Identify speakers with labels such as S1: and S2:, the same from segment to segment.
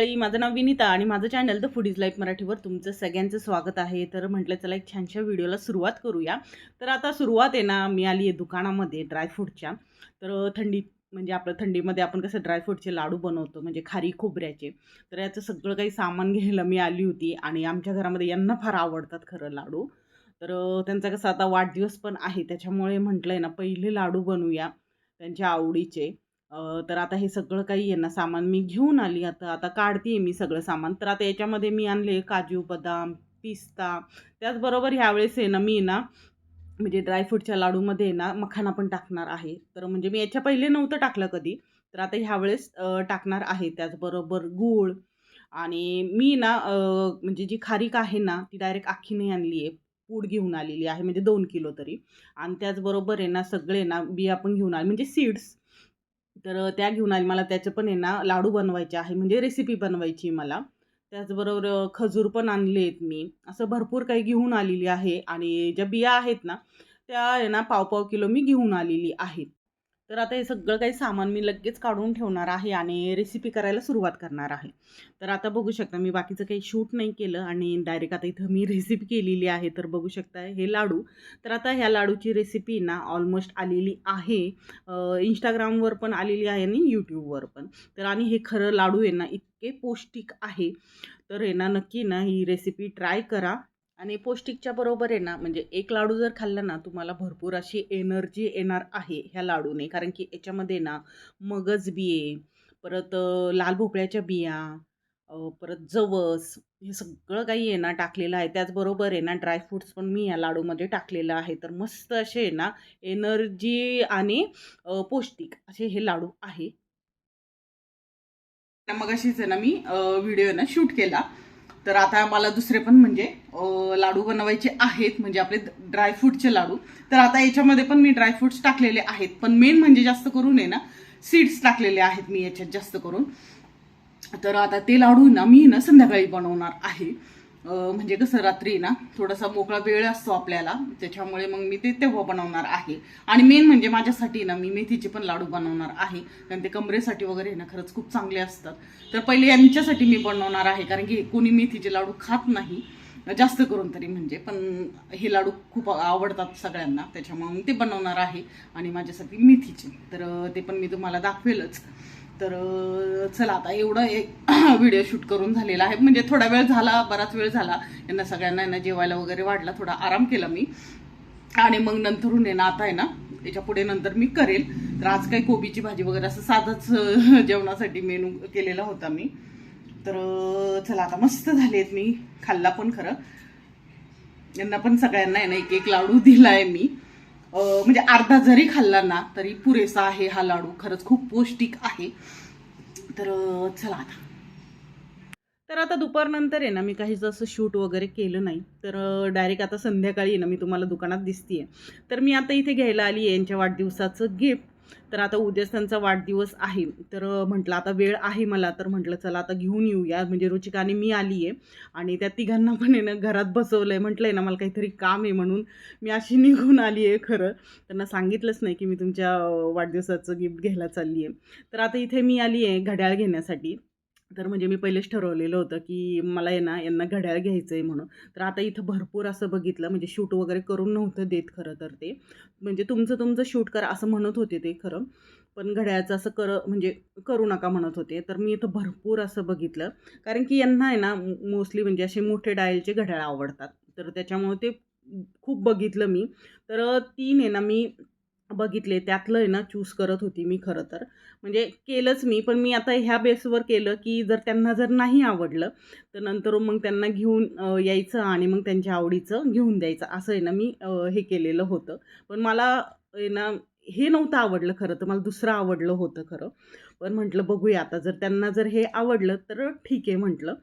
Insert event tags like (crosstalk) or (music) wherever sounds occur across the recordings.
S1: मंडळी माझं नाव विनीता आणि माझं channel the food is life मराठीवर तुमचं सगळ्यांचं स्वागत आहे. तर म्हटलं चला एक छानशा व्हिडिओला सुरुवात करूया. तर आता सुरुवात आहे ना मी आली आहे दुकानामध्ये ड्रायफ्रूटच्या तर थंडी म्हणजे आपलं थंडीमध्ये आपण कसं ड्रायफ्रूटचे लाडू बनवतो म्हणजे खारी खोबऱ्याचे. तर याचं सगळं काही सामान (laughs) घ्यायला मी आली होती आणि आमच्या घरामध्ये यांना फार आवडतात खरं लाडू. तर त्यांचा कसं आता वाढदिवस पण आहे त्याच्यामुळे म्हटलं आहे ना पहिले लाडू बनवूया त्यांच्या आवडीचे. तर आता हे सगळं काही आहे ना सामान मी घेऊन आली. आता आता काढते मी सगळं सामान. तर आता याच्यामध्ये मी आणले काजू बदाम पिस्ता. त्याचबरोबर ह्यावेळेस आहे ना मी ना म्हणजे ड्रायफ्रूटच्या लाडूमध्ये आहे ना मखाना पण टाकणार आहे. तर म्हणजे मी याच्या पहिले नव्हतं टाकलं कधी. तर आता ह्यावेळेस टाकणार आहे. त्याचबरोबर गूळ. आणि मी ना म्हणजे जी खारीक आहे ना ती डायरेक्ट आखी नाही आणली आहे. पूड घेऊन आलेली आहे. म्हणजे दोन किलो तरी. आणि त्याचबरोबर आहे ना सगळे ना बिया पण घेऊन आले. म्हणजे सीड्स तर त्या घेऊन आली. मला त्याचं पण आहे ना लाडू बनवायचे आहे. म्हणजे रेसिपी बनवायची मला. त्याचबरोबर खजूर पण आणले आहेत मी. असं भरपूर काही घेऊन आलेली आहे. आणि ज्या बिया आहेत ना त्या आहे ना पाव पाव किलो मी घेऊन आलेली आहेत तर आता हे सगळं काही सामान मी लगेच काढून ठेवणार आहे आणि रेसिपी करायला सुरुवात करणार आहे. तर आता बघू शकता मी बाकीचं काही शूट नाही केलं आणि डायरेक्ट आता इथं मी (laughs) रेसिपी केलेली आहे. तर बघू शकता हे लाडू. तर आता ह्या लाडूची रेसिपी ना ऑलमोस्ट आलेली आहे. इंस्टाग्रामवर पण आलेली आहे आणि यूट्यूबवर पण. तर आणि हे खरं लाडू आहे ना इतके पौष्टिक आहे. तर हे ना नक्की ना ही रेसिपी ट्राय करा. आणि पौष्टिकच्या बरोबर आहे ना म्हणजे एक लाडू जर खाल्ला ना तुम्हाला भरपूर अशी एनर्जी येणार आहे ह्या लाडूने. कारण की याच्यामध्ये ना मगज बिये परत लाल भोपळ्याच्या बिया परत जवस हे सगळं काही आहे ना टाकलेलं आहे. त्याचबरोबर आहे ना ड्रायफ्रूट्स पण मी या लाडूमध्ये टाकलेलं आहे. तर मस्त असे आहे ना एनर्जी आणि पौष्टिक असे हे लाडू आहे. मग अशीच आहे ना मी व्हिडिओ ना शूट केला. तर आता मला दुसरे पण म्हणजे लाडू बनवायचे आहेत म्हणजे आपले ड्रायफ्रूटचे लाडू. तर आता याच्यामध्ये पण मी ड्रायफ्रूट्स टाकलेले आहेत. पण मेन म्हणजे जास्त करून आहे ना सीड्स टाकलेले आहेत मी याच्यात जास्त करून. तर आता ते लाडू ना मी ना संध्याकाळी बनवणार आहे. म्हणजे कसं रात्री ना थोडासा मोकळा वेळ असतो आपल्याला त्याच्यामुळे मग मी ते तेव्हा बनवणार आहे. आणि मेन म्हणजे माझ्यासाठी ना मी मेथीचे पण लाडू बनवणार आहे. कारण ते कमरेसाठी वगैरे ना खरंच खूप चांगले असतात. तर पहिले यांच्यासाठी मी बनवणार आहे कारण की कोणी मेथीचे लाडू खात नाही. जास्त करून तरी म्हणजे पण हे लाडू खूप आवडतात सगळ्यांना त्याच्यामुळे ते बनवणार आहे. आणि माझ्यासाठी मेथीचे. तर ते पण मी तुम्हाला दाखवेलच. तर चला आता एवढं एक व्हिडिओ शूट करून झालेला आहे. म्हणजे थोडा वेळ झाला बराच वेळ झाला. यांना सगळ्यांना यांना जेवायला वगैरे वाढला थोडा आराम केला मी. आणि मग नंतरून आहे ना आता आहे ना त्याच्या पुढे नंतर मी करेल. तर आज काही कोबीची भाजी वगैरे असं साधंच (laughs) जेवणासाठी मेनू केलेला होता मी. तर चला आता मस्त झालेत मी. खाल्ला पण खरं. यांना पण सगळ्यांना आहे ना एक एक लाडू दिला आहे मी. म्हणजे अर्धा जरी खाल्ला ना तरी पुरेसा आहे हा लाडू. खरंच खूप पौष्टिक आहे. तर चला आता. तर आता दुपारनंतर आहे ना मी काहीच असं शूट वगैरे केलं नाही तर डायरेक्ट आता संध्याकाळी आहे ना मी तुम्हाला दुकानात दिसतीये. तर मी आता इथे घ्यायला आली आहे यांच्या वाढदिवसाचं गिफ्ट तर आता उद्याच त्यांचा वाढदिवस आहे. तर म्हटलं आता वेळ आहे मला तर म्हटलं चला आता घेऊन येऊया. म्हणजे रुचिकाने मी आली आहे आणि त्या तिघांना पण आहे ना घरात बसवलं आहे म्हटलं आहे ना मला काहीतरी काम आहे म्हणून. मी अशी निघून आली आहे खरं. त्यांना सांगितलंच नाही की मी तुमच्या वाढदिवसाचं गिफ्ट घ्यायला चालली आहे तर आता इथे मी आली आहे घड्याळ घेण्यासाठी. तर म्हणजे मी पहिलेच ठरवलेलं होतं की मला आहे ना यांना घड्याळ घ्यायचं आहे म्हणून. तर आता इथं भरपूर असं बघितलं म्हणजे शूट वगैरे करून नव्हतं देत खरं तर ते. म्हणजे तुमचं तुमचं शूट करा असं म्हणत होते ते खरं. पण घड्याळचं असं कर म्हणजे करू नका म्हणत होते. तर मी इथं भरपूर असं बघितलं. कारण की यांना आहे ना मोस्टली म्हणजे असे मोठे डायलचे घड्याळ आवडतात. तर त्याच्यामुळे ते खूप बघितलं मी. तर तीन आहे ना मी बघितले त्यातलं आहे ना चूज करत होती मी खरं तर. म्हणजे केलंच मी पण मी आता ह्या बेसवर केलं की जर त्यांना जर नाही आवडलं तर नंतर मग त्यांना घेऊन यायचं आणि मग त्यांच्या आवडीचं घेऊन द्यायचं. असं आहे ना मी हे केलेलं होतं. पण मला आहे ना हे नव्हतं आवडलं खरं तर मला दुसरं आवडलं होतं खरं. पण म्हटलं बघूया आता जर त्यांना जर हे आवडलं तर ठीक आहे म्हटलं.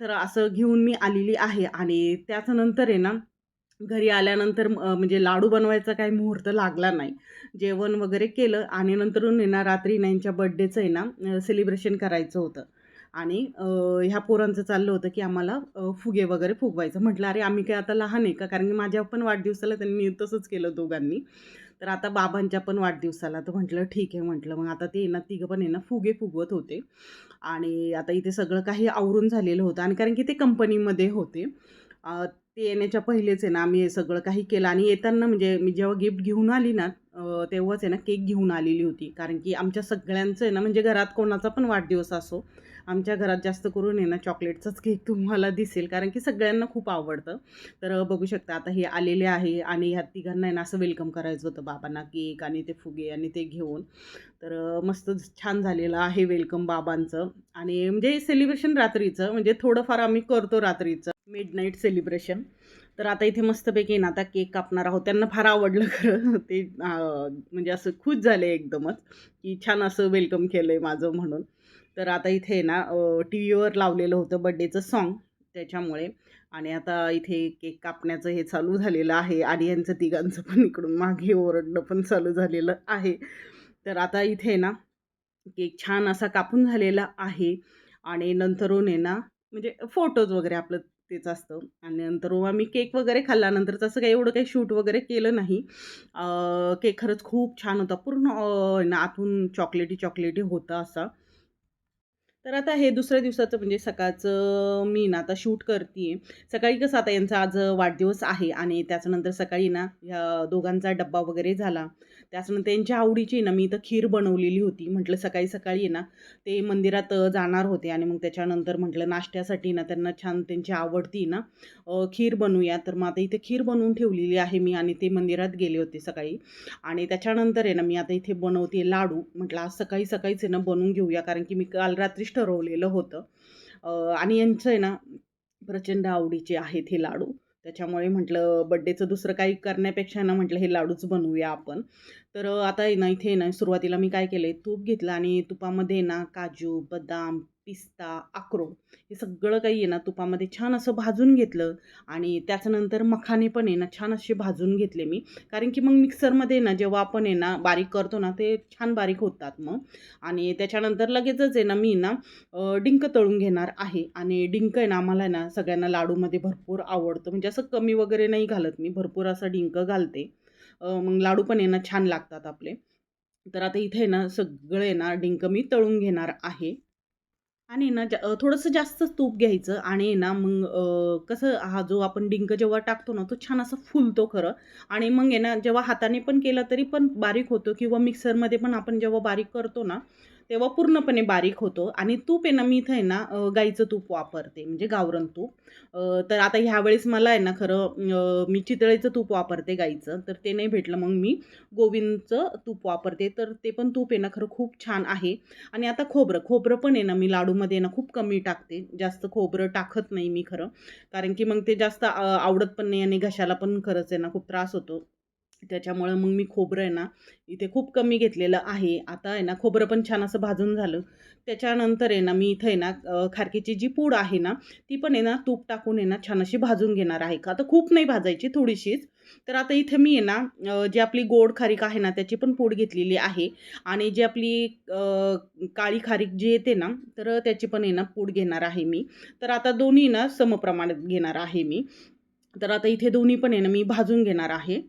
S1: तर असं घेऊन मी आलेली आहे आणि त्याच्यानंतर आहे ना घरी आल्यानंतर म्हणजे लाडू बनवायचा काही मुहूर्त लागला नाही. जेवण वगैरे केलं आणि नंतरून आहे ना रात्री नाईंच्या बड्डेचं आहे ना सेलिब्रेशन करायचं होतं. आणि ह्या पोरांचं चाललं होतं की आम्हाला फुगे वगैरे फुगवायचं. म्हटलं अरे आम्ही काय आता लहान आहे का? कारण की माझ्या पण वाढदिवसाला त्यांनी तसंच केलं दोघांनी. तर आता बाबांच्या पण वाढदिवसाला. तर म्हटलं ठीक आहे म्हटलं. मग आता ते ना तिघं पण आहे ना फुगे फुगवत होते. आणि आता इथे सगळं काही आवरून झालेलं होतं. आणि कारण की ते कंपनीमध्ये होते. ते येण्याच्या पहिलेच आहे ना आम्ही हे सगळं काही केलं. आणि येताना म्हणजे मी जेव्हा गिफ्ट घेऊन आली ना तेव्हाच आहे ना केक घेऊन आलेली होती. कारण की आमच्या सगळ्यांचं आहे ना म्हणजे घरात कोणाचा पण वाढदिवस असो आमच्या घरात जास्त करून आहे ना चॉकलेटचाच केक तुम्हाला दिसेल. कारण की सगळ्यांना खूप आवडतं. तर बघू शकता आता हे आलेले आहे आणि ह्या तिघांना आहे ना असं वेलकम करायचं होतं. बाबांना केक आणि ते फुगे आणि ते घेऊन. तर मस्त छान झालेलं आहे वेलकम बाबांचं. आणि म्हणजे सेलिब्रेशन रात्रीचं म्हणजे थोडंफार आम्ही करतो रात्रीचं. मिड नाईट सेलिब्रेशन तर आता इथे मस्तपैकी आहे ना आता केक कापणार आहोत. त्यांना फार आवडलं खरं. (laughs) ते म्हणजे असं खुश झाले एकदमच की छान असं वेलकम केलं आहे माझं म्हणून. तर आता इथे आहे ना टी व्हीवर लावलेलं होतं बड्डेचं सॉन्ग त्याच्यामुळे. आणि आता इथे केक कापण्याचं हे चालू झालेलं आहे. आणि यांचं तिघांचं पण इकडून मागे ओरडणं पण चालू झालेलं आहे. तर आता इथे ना केक छान असा कापून झालेला आहे. आणि नंतरून आहे ना म्हणजे फोटोज वगैरे आपलं तेच असतं. आणि नंतर आम्ही केक वगैरे खाल्ल्यानंतर तसं काही एवढं काही शूट वगैरे केलं नाही. केक खरंच खूप छान होता. पूर्ण ना आतून चॉकलेटी चॉकलेटी होता असा. तर आता हे दुसऱ्या दिवसाचं म्हणजे सकाळचं मी ना आता शूट करते सकाळी कसं आता यांचा आज वाढदिवस आहे आणि त्याच्यानंतर सकाळी ना ह्या दोघांचा डब्बा वगैरे झाला. त्याचनंतर त्यांच्या आवडीची ना मी इथं खीर बनवलेली होती. म्हटलं सकाळी सकाळी आहे ना ते मंदिरात जाणार होते आणि मग त्याच्यानंतर म्हटलं नाश्त्यासाठी ना त्यांना छान त्यांची आवडती ना खीर बनवूया. तर मग आता इथे खीर बनवून ठेवलेली आहे मी आणि ते मंदिरात गेले होते सकाळी. आणि त्याच्यानंतर आहे ना मी आता इथे बनवते लाडू. म्हटलं आज सकाळी सकाळीच आहे ना बनवून घेऊया कारण की मी काल रात्रीच ठरवलेलं होतं. आणि यांचं आहे ना प्रचंड आवडीचे आहेत हे लाडू. त्याच्यामुळे म्हटलं बड्डेचं दुसरं काही करण्यापेक्षा ना म्हटलं हे लाडूच बनवूया आपण. तर आता ना इथे ना सुरुवातीला मी काय केलं आहे तूप घेतलं आणि तुपामध्ये ना काजू बदाम पिस्ता अक्रोड हे सगळं काही आहे ना तुपामध्ये छान असं भाजून घेतलं आणि त्याच्यानंतर मखाने पण आहे ना छान असे भाजून घेतले मी कारण की मग मिक्सरमध्ये ना जेव्हा आपण आहे ना बारीक करतो ना ते छान बारीक होतात मग आणि त्याच्यानंतर लगेचच आहे ना मी ना डिंक तळून घेणार आहे आणि डिंक आहे ना आम्हाला आहे ना सगळ्यांना लाडूमध्ये भरपूर आवडतं म्हणजे असं कमी वगैरे नाही घालत मी भरपूर असं डिंक घालते मग लाडू पण आहे ना छान लागतात आपले तर आता इथे आहे ना सगळे आहे ना डिंक मी तळून घेणार आहे आणि ना जा थोडंसं जास्तच तूप घ्यायचं आणि ना मग कसं हा जो आपण डिंक जेव्हा टाकतो ना तो छान असा फुलतो खरं. आणि मग आहे ना जेव्हा हाताने पण केलं तरी पण बारीक होतो किंवा मिक्सरमध्ये पण आपण जेव्हा बारीक करतो ना तेव्हा पूर्णपणे बारीक होतो. आणि तूप आहे ना मी इथं आहे ना गाईचं तूप वापरते म्हणजे गावरण तूप. तर आता ह्यावेळेस मला आहे ना खरं मी चितळेचं तूप वापरते गाईचं तर ते नाही भेटलं. मग मी गोविंदचं तूप वापरते तर ते पण तूप आहे ना खरं खूप छान आहे. आणि आता खोबरं खोबरं पण आहे ना मी लाडूमध्ये ना खूप कमी टाकते. जास्त खोबरं टाकत नाही मी खरं. कारण की मग ते जास्त आवडत पण नाही आणि घशाला पण खरंच आहे ना खूप त्रास होतो. त्याच्यामुळं मग मी खोबरं आहे ना इथे खूप कमी घेतलेलं आहे आता आहे ना खोबरं पण छान असं भाजून झालं त्याच्यानंतर आहे ना मी इथं आहे ना खारकीची जी पूड आहे ना ती पण आहे ना तूप टाकून आहे ना छान अशी भाजून घेणार आहे का आता खूप नाही भाजायची थोडीशीच तर आता इथे मी आहे ना जी आपली गोड खारीक आहे ना त्याची पण पूड घेतलेली आहे आणि जी आपली काळी खारीक जी येते ना तर त्याची पण आहे ना पूड घेणार आहे मी तर आता दोन्ही ना समप्रमाणात घेणार आहे मी तर आता इथे दोन्ही पण आहे ना मी भाजून घेणार आहे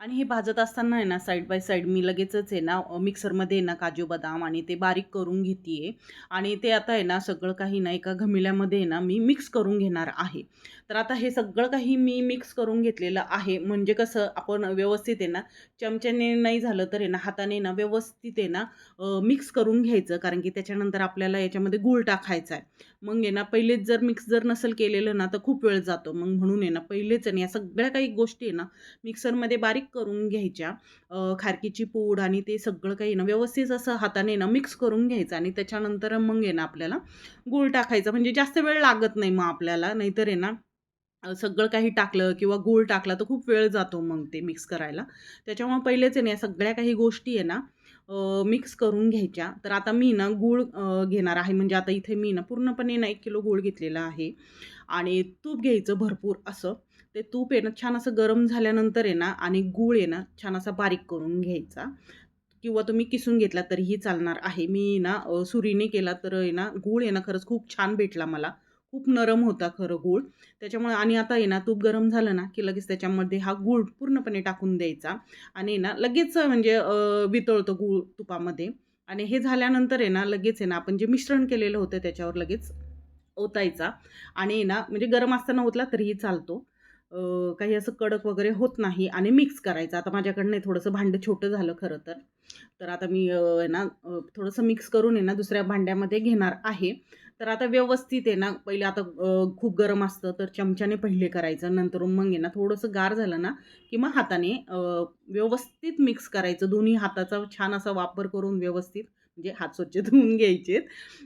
S1: आणि हे भाजत असताना आहे ना साईड बाय साईड मी लगेचच आहे ना मिक्सरमध्ये आहे ना काजू बदाम आणि ते बारीक करून घेते आहे आणि ते आता आहे ना सगळं काही ना एका घमिल्यामध्ये आहे ना मी मिक्स करून घेणार आहे तर आता हे सगळं काही मी मिक्स करून घेतलेलं आहे म्हणजे कसं आपण व्यवस्थित आहे ना चमच्याने नाही झालं तर आहे ना हाताने ना व्यवस्थित आहे ना मिक्स करून घ्यायचं कारण की त्याच्यानंतर आपल्याला याच्यामध्ये गूळ टाकायचा आहे मग आहे ना पहिलेच जर मिक्स जर नसेल केलेलं ना तर खूप वेळ जातो मग म्हणून आहे ना पहिलेच आणि या सगळ्या काही गोष्टी आहे ना मिक्सरमध्ये बारीक करून घ्यायच्या. खारकीची पूड आणि ते सगळं काही ना व्यवस्थित असं हाताने ना मिक्स करून घ्यायचं आणि त्याच्यानंतर मग आहे ना आपल्याला गूळ टाकायचा. म्हणजे जास्त वेळ लागत नाही मग आपल्याला नाहीतर आहे ना सगळं काही टाकलं किंवा गूळ टाकला तर खूप वेळ जातो मग ते मिक्स करायला. त्याच्यामुळे पहिलेच आहे ना या सगळ्या काही गोष्टी आहे ना मिक्स करून घ्यायच्या. तर आता मी ना गूळ घेणार आहे. म्हणजे आता इथे मी ना पूर्णपणे ना एक किलो गूळ घेतलेला आहे. आणि तूप घ्यायचं भरपूर असं. ते तूप आहे ना छान असं गरम झाल्यानंतर आहे ना आणि गूळ आहे ना छान असा बारीक करून घ्यायचा किंवा तुम्ही किसून घेतला तरीही चालणार आहे मी ना सुरीने केला तर आहे ना गूळ आहे ना खरंच खूप छान भेटला मला खूप नरम होता खरं गूळ त्याच्यामुळे आणि आता आहे ना तूप गरम झालं ना की लगेच त्याच्यामध्ये हा गूळ पूर्णपणे टाकून द्यायचा आणि ना लगेच म्हणजे वितळतो गूळ तुपामध्ये आणि हे झाल्यानंतर आहे ना लगेच आहे ना आपण जे मिश्रण केलेलं होतं त्याच्यावर लगेच ओतायचा आणि आहे ना म्हणजे गरम असताना ओतला तरीही चालतो काही असं कडक वगैरे होत नाही आणि मिक्स करायचं. आता माझ्याकडनं थोडंसं भांडं छोटं झालं खरं तर. तर आता मी आहे ना थोडंसं मिक्स करून आहे ना दुसऱ्या भांड्यामध्ये घेणार आहे. तर आता व्यवस्थित आहे ना पहिले आता खूप गरम असतं तर चमच्याने पहिले करायचं. नंतर मग आहे ना थोडंसं गार झालं ना की मग हाताने व्यवस्थित मिक्स करायचं. दोन्ही हाताचा छान असा वापर करून व्यवस्थित म्हणजे हात स्वच्छ धुवून घ्यायचेत.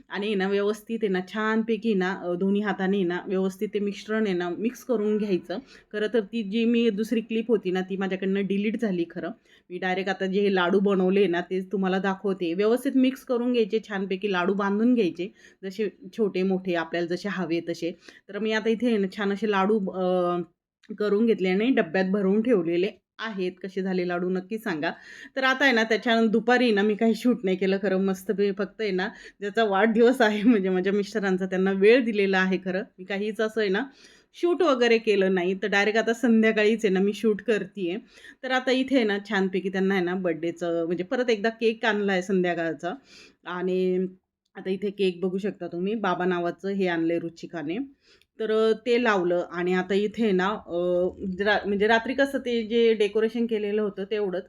S1: आणि आहे ना व्यवस्थित आहे ना छानपैकी ना दोन्ही हाताने ना व्यवस्थित ते मिश्रण आहे ना मिक्स करून घ्यायचं. खरं तर ती जी मी दुसरी क्लिप होती ना ती माझ्याकडनं डिलीट झाली खरं. मी डायरेक्ट आता जे हे लाडू बनवले ना ते तुम्हाला दाखवते. व्यवस्थित मिक्स करून घ्यायचे छानपैकी लाडू बांधून घ्यायचे. जसे छोटे मोठे आपल्याला जसे हवे तसे. तर मी आता इथे आहे ना छान असे लाडू करून घेतले आणि डब्यात भरून ठेवलेले. आहेत कसे झाले लाडू नक्की सांगा. तर आता आहे ना त्याच्यानंतर दुपारी ना मी काही शूट नाही केलं खरं मस्त मी फक्त आहे ना ज्याचा वाढदिवस आहे म्हणजे माझ्या मिस्टरांचा त्यांना वेळ दिलेला आहे खरं. मी काहीच असं आहे ना शूट वगैरे केलं नाही. तर डायरेक्ट आता संध्याकाळीच आहे ना मी शूट करते आहे तर आता इथे आहे ना छानपैकी त्यांना आहे ना बड्डेचं म्हणजे परत एकदा केक आणला आहे संध्याकाळचा. आणि आता इथे केक बघू शकता तुम्ही बाबा नावाचं हे आणलं आहे रुचिकाने. तर ते लावलं आणि आता इथे ना रा म्हणजे रात्री कसं ते जे डेकोरेशन केलेलं होतं तेवढंच.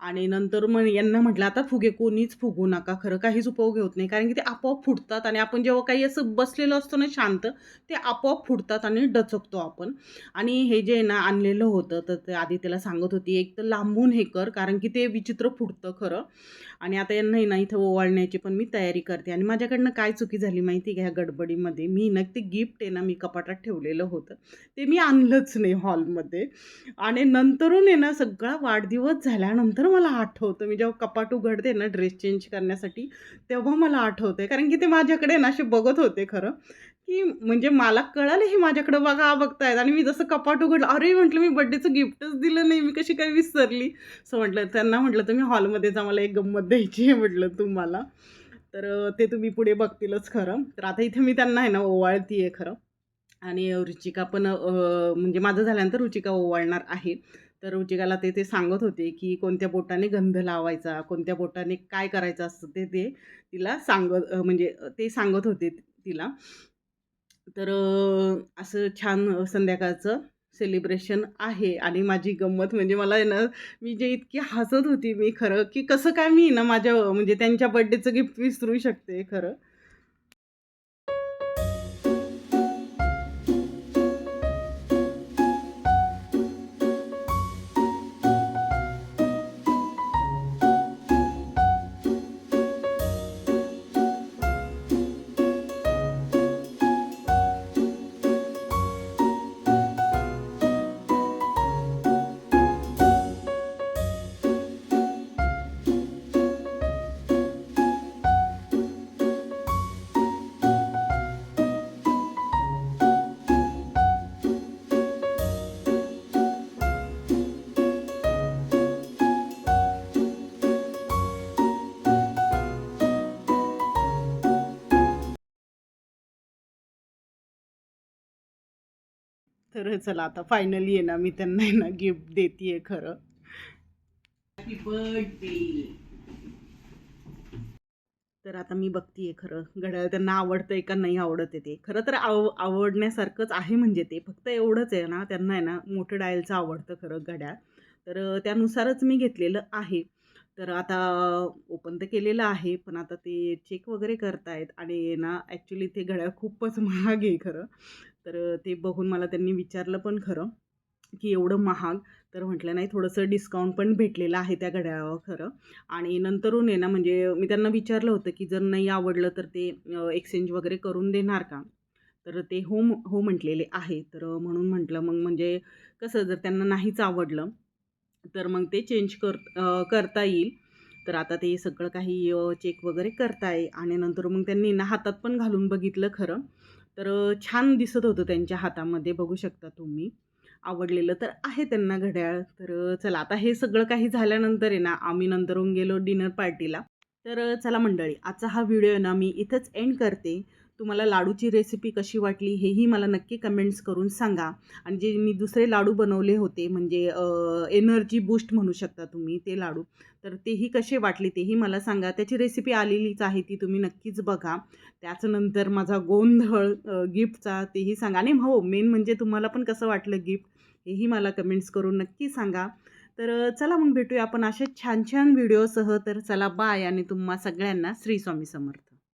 S1: आणि नंतर मग यांना म्हटलं आता फुगे कोणीच फुगू नका खरं काहीच उपयोग होत नाही. कारण की ते आपोआप फुटतात आणि आपण जेव्हा काही असं बसलेलं असतो ना शांत ते आपोआप फुटतात आणि डचकतो आपण. आणि हे जे ना आणलेलं होतं तर ते आधी त्याला सांगत होती एक तर लांबून हे कर कारण की ते विचित्र फुटतं खरं. आणि आता यांनाही ना इथं ओवाळण्याची पण मी तयारी करते. आणि माझ्याकडनं काय चुकी झाली माहिती का? ह्या गडबडीमध्ये मी ना ते गिफ्ट आहे ना मी कपाटात ठेवलेलं होतं. ते मी आणलंच नाही हॉलमध्ये. आणि नंतरून आहे ना सगळा वाढदिवस झाल्यानंतर मला आठवतं मी जेव्हा कपाट उघडते ना ड्रेस चेंज करण्यासाठी तेव्हा मला आठवतं कारण की ते माझ्याकडे ना असे बघत होते खरं. की म्हणजे मला कळालं हे माझ्याकडे बघा बघतायत. आणि मी जसं कपाट उघडलं अरे म्हटलं मी बड्डेचं गिफ्टच दिलं नाही मी कशी काय विसरली? असं म्हटलं त्यांना म्हटलं तुम्ही हॉलमध्येच आम्हाला एक गंमत द्यायची आहे म्हटलं तुम्हाला. तर ते तुम्ही पुढे बघतीलच खरं. तर आता इथे मी त्यांना आहे ना ओवाळती आहे खरं. आणि रुचिका पण म्हणजे माझं झाल्यानंतर रुचिका ओवाळणार आहे. तर रुचिकाला ते ते सांगत होते की कोणत्या बोटाने गंध लावायचा कोणत्या बोटाने काय करायचं असतं ते ते तिला सांगत म्हणजे ते सांगत होते तिला. तर असं छान संध्याकाळचं सेलिब्रेशन आहे आणि माझी गंमत म्हणजे मला आहे ना मी जे इतकी हसत होती मी खरं की कसं काय मी ना माझ्या म्हणजे त्यांच्या बड्डेचं गिफ्ट विसरू शकते खरं. तर चला आता फायनली आहे ना मी त्यांना आहे ना गिफ्ट देते खरं. हॅपी बर्थडे तर आता मी बघतीये खरं घड्याळ त्यांना आवडतंय का नाही आवडत आहे ते. खरं तर आव आवडण्यासारखंच आहे म्हणजे ते फक्त एवढंच आहे ना त्यांना आहे ना मोठं डायलचं आवडतं खरं घड्याळ. तर त्यानुसारच मी घेतलेलं आहे. तर आता ओपन तर केलेलं आहे पण आता ते चेक वगैरे करतायत आणि ना ॲक्च्युली ते घड्याळ खूपच महाग आहे खरं. तर ते बघून मला त्यांनी विचारलं पण खरं की एवढं महाग तर म्हटलं नाही थोडंसं डिस्काउंट पण भेटलेलं आहे त्या घड्याळावर खरं. आणि नंतरून आहे ना म्हणजे मी त्यांना विचारलं होतं की जर नाही आवडलं तर ते एक्सचेंज वगैरे करून देणार का? तर ते हो म- हो म्हटलेले आहे. तर म्हणून म्हटलं मग म्हणजे कसं जर त्यांना नाहीच आवडलं तर मग ते चेंज कर करता येईल. तर आता ते सगळं काही चेक वगैरे करताय. आणि नंतर मग त्यांनी ना हातात पण घालून बघितलं खरं. तर छान दिसत होतं त्यांच्या हातामध्ये बघू शकता तुम्ही. आवडलेलं तर आहे त्यांना घड्याळ. तर चला आता हे सगळं काही झाल्यानंतर आहे ना आम्ही नंतरून गेलो डिनर पार्टीला. तर चला मंडळी आजचा हा व्हिडिओ ना मी इथंच एंड करते. तुम्हाला लाडूची रेसिपी कशी वाटली हेही मला नक्की कमेंट्स करून सांगा. आणि जे मी दुसरे लाडू बनवले होते म्हणजे एनर्जी बूस्ट म्हणू शकता तुम्ही ते लाडू तर तेही कसे वाटले तेही मला सांगा. त्याची रेसिपी आलेलीच आहे ती तुम्ही नक्कीच बघा. त्याच्यानंतर माझा गोंधळ गिफ्टचा तेही सांगा. आणि हो मेन म्हणजे तुम्हाला पण कसं वाटलं गिफ्ट हेही मला कमेंट्स करून नक्की सांगा. तर चला मग भेटूया आपण अशा छान छान व्हिडिओसह तर चला बाय आणि तुम्हा सगळ्यांना श्री स्वामी समर्थ.